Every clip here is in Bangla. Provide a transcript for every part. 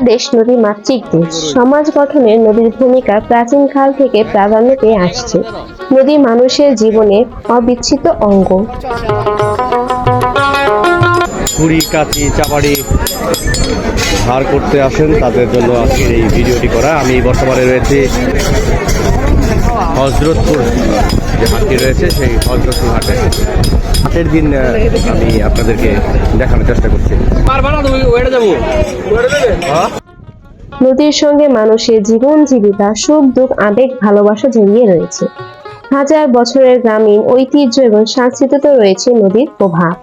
বাংলাদেশ নদী মাতৃক দেশ। সমাজ গঠনে নদীর ভূমিকা প্রাচীনকাল থেকে প্রাধান্য পেয়ে আসছে। নদী মানুষের জীবনে অবিচ্ছেদ্য অঙ্গ। ছুরি কাঁচি, চাপাড়ি ধার করতে আসেন তাদের জন্য আজকের এই ভিডিওটি করা। আমি বর্তমানে রয়েছি হজরতপুর, যে হাটটি রয়েছে সেই হজরতপুর হাটে। হাটের দিন আমি আপনাদেরকে দেখানোর চেষ্টা করছি। নদীর সঙ্গে মানুষের জীবন জীবিকা সুখ দুঃখ আবেগ ভালোবাসা জড়িয়ে রয়েছে। হাজার বছরের গ্রামীণ ঐতিহ্য এবং সংস্কৃতিতে রয়েছে নদীর প্রভাব।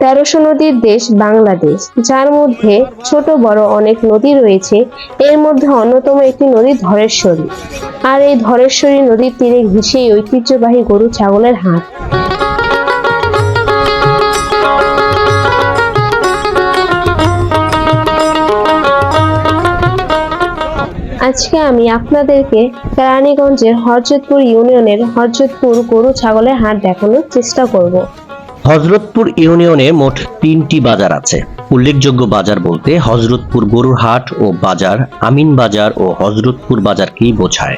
তেরোশো নদীর দেশ বাংলাদেশ যার মধ্যে ছোট বড় অনেক নদী রয়েছে এর মধ্যে অন্যতম একটি নদী ধরেশ্বরী। আর এই ধরেশ্বরী নদীর তীরে ঘেঁষেই ঐতিহ্যবাহী গরু ছাগলের হাট। আজকে আমি আপনাদেরকে কেরানীগঞ্জের হরজতপুর ইউনিয়নের হরজতপুর গরু ছাগলের হাট দেখানোর চেষ্টা করব। হজরতপুর ইউনিয়নে মোট তিনটি বাজার আছে। উল্লেখযোগ্য বাজার বলতে হজরতপুর গরুর হাট ও বাজার, আমিন বাজার ও হজরতপুর বাজারকেই বোঝায়?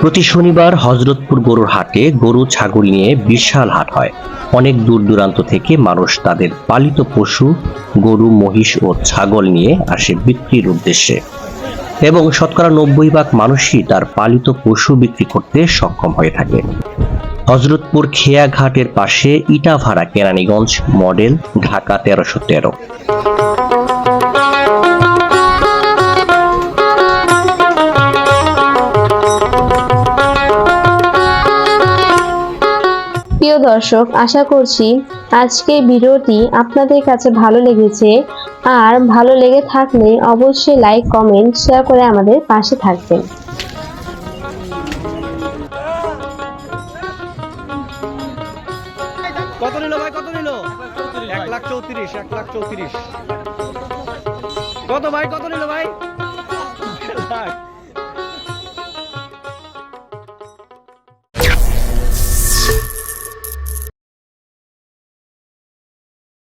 প্রতি শনিবার হজরতপুর গরুর হাটে গরু, ছাগল নিয়ে বিশাল হাট হয়। অনেক দূর দূরান্ত থেকে মানুষ তাদের পালিত পশু, গরু, মহিষ ও ছাগল নিয়ে আসে বিক্রির উদ্দেশ্যে। এবং শতকরা নব্বই ভাগ মানুষই তার পালিত পশু বিক্রি করতে সক্ষম হয়ে থাকে। হজরতপুর খেয়াঘাটের পাশে ইটাভাড়া কেরানীগঞ্জ মডেল ঢাকা তেরোশো তেরো। প্রিয় দর্শক, আশা করছি আজকে ভিডিওটি আপনাদের কাছে ভালো লেগেছে। আর ভালো লেগে থাকলে অবশ্যই লাইক কমেন্ট শেয়ার করে আমাদের পাশে থাকবেন। কত নিল ভাই? কত নিল? এক লাখ চৌত্রিশ, এক লাখ চৌত্রিশ। কত ভাই? কত নিল ভাই?